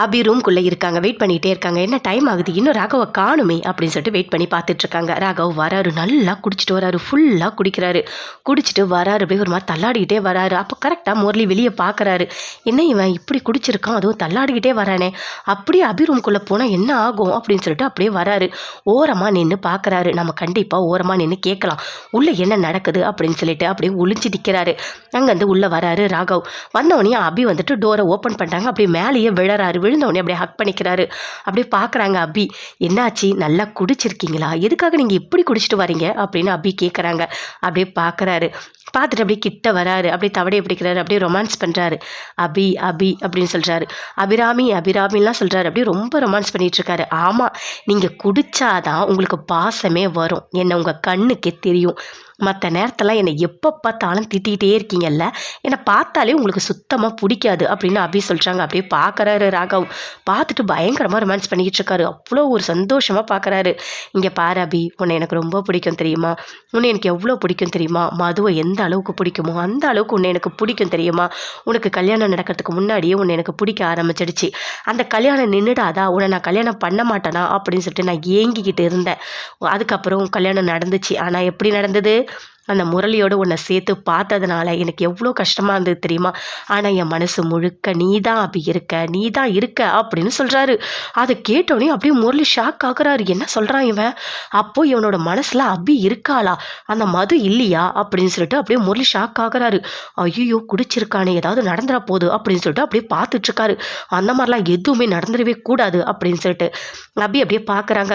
அபி ரூம்குள்ளே இருக்காங்க. வெயிட் பண்ணிகிட்டே இருக்காங்க. என்ன டைம் ஆகுது? இன்னும் ராகவை காணுமே? அப்படின்னு சொல்லிட்டு வெயிட் பண்ணி பார்த்துட்ருக்காங்க ராகவ் வராரு. நல்லா குடிச்சிட்டு வராரு. ஃபுல்லாக குடிக்கிறாரு. குடிச்சிட்டு வராரு. அப்படியே ஒரு மாதிரி தள்ளாடிக்கிட்டே வராரு. அப்போ கரெக்டாக முரளி வெளியே பார்க்குறாரு. என்ன இவன் இப்படி குடிச்சிருக்கான்? அதுவும் தள்ளாடிக்கிட்டே வரானே. அப்படியே அபி ரூம்குள்ளே போனால் என்ன ஆகும்? அப்படின்னு சொல்லிட்டு அப்படியே வராரு. ஓரமாக நின்று பார்க்குறாரு. நம்ம கண்டிப்பாக ஓரமாக நின்று கேட்கலாம். உள்ளே என்ன நடக்குது? அப்படின்னு சொல்லிட்டு அப்படியே ஒளிஞ்சு நிற்கிறாரு அங்கேருந்து உள்ளே வராரு ராகவ். வந்தவொடனே அபி வந்துட்டு டோரை ஓப்பன் பண்ணுறாங்க அப்படியே மேலேயே விழறாரு. விழுந்தவொடனே அப்படியே ஹக் பண்ணிக்கிறாரு. அப்படியே பார்க்குறாங்க அபி. என்னாச்சு? நல்லா குடிச்சிருக்கீங்களா? எதுக்காக நீங்கள் இப்படி குடிச்சிட்டு வரீங்க? அப்படின்னு அபி கேட்குறாங்க அப்படியே பார்க்குறாரு பார்த்துட்டு அப்படியே கிட்ட வராரு. அப்படியே தவடையை பிடிக்கிறாரு. அப்படியே ரொமான்ஸ் பண்ணுறாரு அபி அபி அப்படின்னு சொல்கிறாரு அபிராமி அபிராமிலாம் சொல்கிறாரு அப்படியே ரொம்ப ரொமான்ஸ் பண்ணிகிட்டு இருக்காரு ஆமாம் நீங்கள் குடித்தாதான் உங்களுக்கு பாசமே வரும். என்னை உங்கள் கண்ணுக்கே தெரியும். மற்ற நேரத்தெல்லாம் என்னை எப்போ பார்த்தாலும் திட்டிகிட்டே இருக்கீங்கல்ல? என்னை பார்த்தாலே உங்களுக்கு சுத்தமாக பிடிக்காது அப்படின்னு அபி சொல்கிறாங்க அப்படியே பார்க்குறாரு ராகவ். பார்த்துட்டு பயங்கரமாக ரொமான்ஸ் பண்ணிக்கிட்டு இருக்காரு அவ்வளோ ஒரு சந்தோஷமாக பார்க்குறாரு இங்கே பாரு அபி உன்னை எனக்கு ரொம்ப பிடிக்கும் தெரியுமா? உன்னை எனக்கு எவ்வளோ பிடிக்கும் தெரியுமா? மதுவை எந்த அளவுக்கு பிடிக்குமோ அந்த அளவுக்கு உன்னை எனக்கு பிடிக்கும் தெரியுமா? உனக்கு கல்யாணம் நடக்கிறதுக்கு முன்னாடியே உன்னை எனக்கு பிடிக்க ஆரம்பிச்சிடுச்சு. அந்த கல்யாணம் நின்றுடாதா உன்னை நான் கல்யாணம் பண்ண மாட்டேனா? அப்படின்னு சொல்லிட்டு நான் ஏங்கிக்கிட்டு இருந்தேன். அதுக்கப்புறம் கல்யாணம் நடந்துச்சு. ஆனால் எப்படி நடந்தது? அந்த முரளியோடு உன்னை சேர்த்து பார்த்ததுனால எனக்கு எவ்வளோ கஷ்டமாக இருந்தது தெரியுமா? ஆனால் என் மனசு முழுக்க நீ தான் அப்படி இருக்க நீ தான் இருக்க அப்படின்னு சொல்கிறாரு அதை கேட்டோடனே அப்படியே முரளி ஷாக் ஆகுறாரு. என்ன சொல்கிறான் இவன்? அப்போது இவனோட மனசில் அப்படி இருக்காளா? அந்த மது இல்லையா? அப்படின்னு சொல்லிட்டு அப்படியே முரளி ஷாக் ஆகுறாரு. ஐயோ குடிச்சிருக்கானே ஏதாவது நடந்துட போகுது அப்படின்னு சொல்லிட்டு அப்படியே பார்த்துட்ருக்காரு அந்த மாதிரிலாம் எதுவுமே நடந்துடவே கூடாது அப்படின்னு சொல்லிட்டு. அப்படி அப்படியே பார்க்குறாங்க.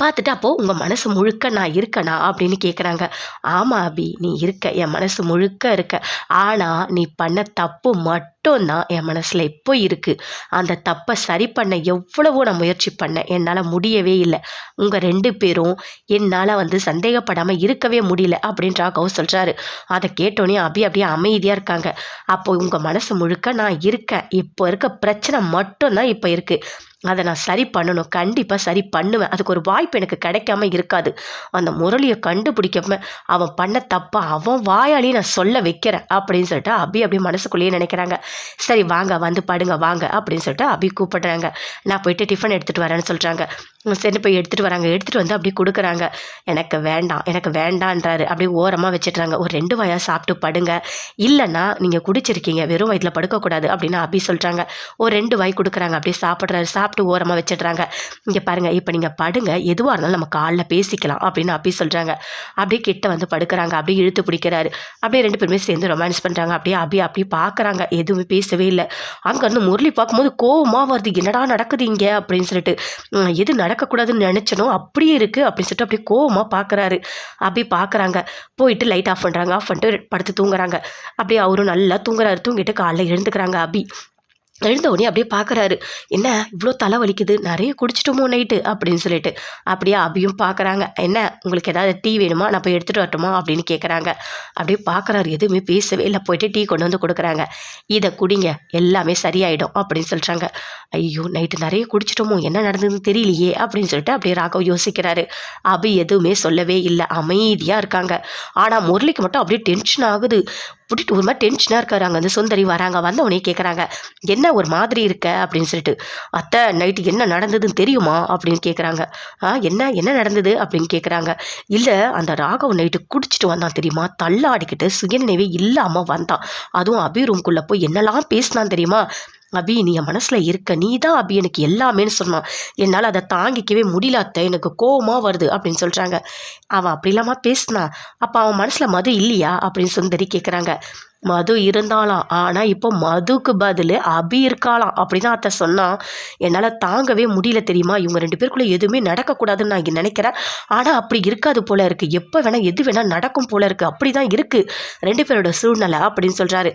பார்த்துட்டு அப்போது உங்கள் மனசு முழுக்க நான் இருக்கனா அப்படின்னு கேட்குறாங்க ஆமாம் அபி நீ இருக்க என் மனசு முழுக்க இருக்க. ஆனால் நீ பண்ண தப்பு மட்டும்தான் என் மனசில் இப்போ இருக்குது அந்த தப்பை சரி பண்ண எவ்வளவோ நான் முயற்சி பண்ணேன். என்னால் முடியவே இல்லை. உங்கள் ரெண்டு பேரும் என்னால் வந்து சந்தேகப்படாமல் இருக்கவே முடியல அப்படின்ற ராகவ் சொல்கிறாரு அதை கேட்டோன்னே அபி அப்படியே அமைதியாக இருக்காங்க. அப்போ உங்கள் மனசு முழுக்க நான் இருக்கேன். இப்போ இருக்க பிரச்சனை மட்டும்தான் இப்போ இருக்குது அதை நான் சரி பண்ணணும். கண்டிப்பாக சரி பண்ணுவேன். அதுக்கு ஒரு வாய்ப்பு எனக்கு கிடைக்காம இருக்காது. அந்த முரளியை கண்டுபிடிக்காம அவன் பண்ண தப்பா அவன் வாயாலேயே நான் சொல்ல வைக்கிறேன் அப்படின்னு சொல்லிட்டு அபி அப்படியே மனசுக்குள்ளேயே நினைக்கிறாங்க. சரி வாங்க வந்து படுங்க வாங்க அப்படின்னு சொல்லிட்டு அபி கூப்பிடுறாங்க. நான் போயிட்டு டிஃபன் எடுத்துகிட்டு வரேன்னு சொல்கிறாங்க சரி போய் எடுத்துகிட்டு வராங்க. எடுத்துகிட்டு வந்து அப்படி கொடுக்குறாங்க. எனக்கு வேண்டாம் எனக்கு வேண்டான்றாரு. அப்படியே ஓரமாக வச்சிட்றாங்க. ஒரு ரெண்டு வாயாக சாப்பிட்டு படுங்க. இல்லைன்னா நீங்கள் குடிச்சிருக்கீங்க. வெறும் வயிற்றில் படுக்கக்கூடாது அப்படின்னு அப்படி சொல்கிறாங்க ஒரு ரெண்டு வாய் கொடுக்குறாங்க. அப்படியே சாப்பிட்றாரு. சாப்பிட்டு ஓரமாக வச்சிடுறாங்க. இங்கே பாருங்கள் இப்போ நீங்கள் படுங்க. எதுவாக இருந்தாலும் நம்ம காலில் பேசிக்கலாம் அப்படின்னு அப்படி சொல்கிறாங்க அப்படியே கிட்ட வந்து படுக்கிறாங்க. அப்படியே இழுத்து பிடிக்கிறாரு. அப்படியே ரெண்டு பேருமே சேர்ந்து ரொமான்ஸ் பண்ணுறாங்க அப்படியே அப்படியே அப்படியே பார்க்குறாங்க எதுவுமே பேசவே இல்லை. அங்கேருந்து முரளி பார்க்கும்போது கோவமாக வருது. என்னடா நடக்குது இங்கே? அப்படின்னு சொல்லிட்டு எது நடக்கக்கூடாதுன்னு நினச்சனும் அப்படியே இருக்குது அப்படின்னு சொல்லிட்டு அப்படியே கோவமாக பார்க்குறாரு அப்படியே பார்க்குறாங்க போயிட்டு லைட் ஆஃப் பண்ணுறாங்க ஆஃப் பண்ணிட்டு படுத்து தூங்குறாங்க. அப்படியே அவரும் நல்லா தூங்குறாரு. தூங்கிட்டு காலைல எழுந்துக்கிறாங்க அபி. எழுந்த உடனே அப்படியே பார்க்குறாரு என்ன இவ்வளோ தலை வலிக்குது நிறைய குடிச்சிட்டோமோ நைட்டு அப்படின்னு சொல்லிட்டு. அப்படியே அபியும் பார்க்குறாங்க என்ன உங்களுக்கு ஏதாவது டீ வேணுமா? நான் போய் எடுத்துகிட்டு வரட்டுமா? அப்படின்னு கேட்குறாங்க அப்படியே பார்க்குறாரு எதுவுமே பேசவே இல்லை. போயிட்டு டீ கொண்டு வந்து கொடுக்குறாங்க. இதை குடிங்க எல்லாமே சரியாயிடும் அப்படின்னு சொல்கிறாங்க ஐயோ நைட்டு நிறைய குடிச்சிட்டோமோ? என்ன நடந்ததுன்னு தெரியலையே அப்படின்னு சொல்லிட்டு அப்படியே ராகவ் யோசிக்கிறாரு. அபி எதுவுமே சொல்லவே இல்லை. அமைதியாக இருக்காங்க. ஆனால் முரளிக்கு மட்டும் அப்படியே டென்ஷன் ஆகுது. விட்டுட்டு ஒரு மாதிரி டென்ஷனாக இருக்காரு. அங்கே வந்து சுந்தரி வராங்க. வந்தவொடனே கேட்குறாங்க என்ன ஒரு மாதிரி இருக்க? அப்படின்னு சொல்லிட்டு அத்தை நைட்டு என்ன நடந்ததுன்னு தெரியுமா? அப்படின்னு கேட்குறாங்க ஆ என்ன என்ன நடந்தது? அப்படின்னு கேட்குறாங்க இல்லை அந்த ராகவ் நைட்டு குடிச்சிட்டு வந்தான் தெரியுமா? தள்ளாடிக்கிட்டு சுயநினைவே இல்லாமல் வந்தான். அதுவும் அபி ரூம்குள்ளே போய் என்னெல்லாம் பேசினான் தெரியுமா? அபி நீ என் மனசில் இருக்க. நீ தான் அபி எனக்கு எல்லாமேன்னு சொன்னான். என்னால் அதை தாங்கிக்கவே முடியல அத்தை எனக்கு கோவமாக வருது அப்படின்னு சொல்கிறாங்க அவன் அப்படி இல்லாமல் பேசினான் அப்போ அவன் மனசில் மது இல்லையா? அப்படின்னு சுந்தரி கேட்குறாங்க மது இருந்தாலாம் ஆனால் இப்போ மதுக்கு பதில் அபி இருக்காளாம் அப்படி தான் அத்தை சொன்னான் என்னால் தாங்கவே முடியல தெரியுமா? இவங்க ரெண்டு பேருக்குள்ளே எதுவுமே நடக்கக்கூடாதுன்னு நான் இங்கே நினைக்கிறேன். ஆனால் அப்படி இருக்காது போல இருக்குது எப்போ வேணால் எது வேணால் நடக்கும் போல இருக்குது அப்படி தான் இருக்குது ரெண்டு பேரோட சூழ்நிலை அப்படின்னு சொல்கிறாரு